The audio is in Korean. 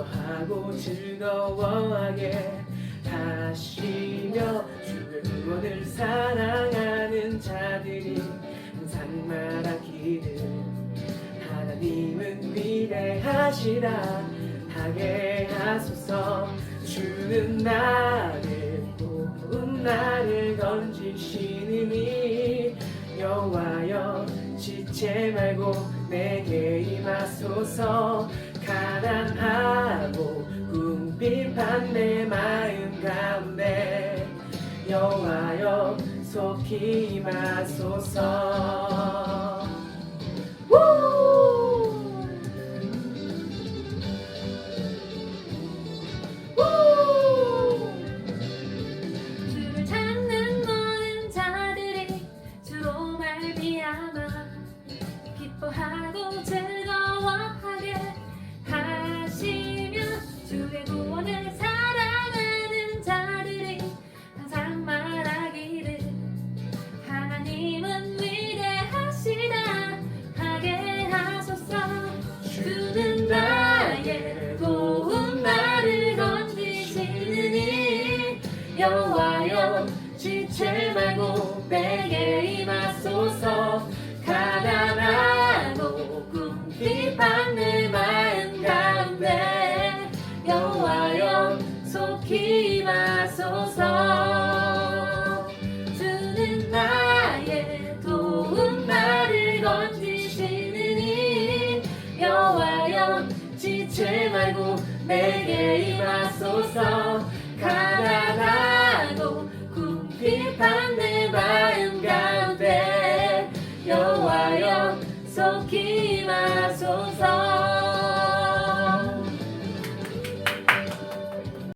기뻐하고 즐거워하게 하시며 주의 구원을 사랑하는 자들이 항상 말하기를 하나님은 위대하시다 하게 하소서. 주는 나를 도운 나를 건지시느니 여호와여 지체 말고 내게 임하소서 가난하고 궁핍한 내 마음 가운데 여호와여 속히 임하소서 여호와여 지체 말고 내게 임하소서. 가난하고 내 마음 가운데 여호와여 속히 임하소서. 주는 나의 도움 나를 건지시느니 여호와여 지체 말고 내게 임하소서 내 마음 가운데 여호와여 속히 임하소서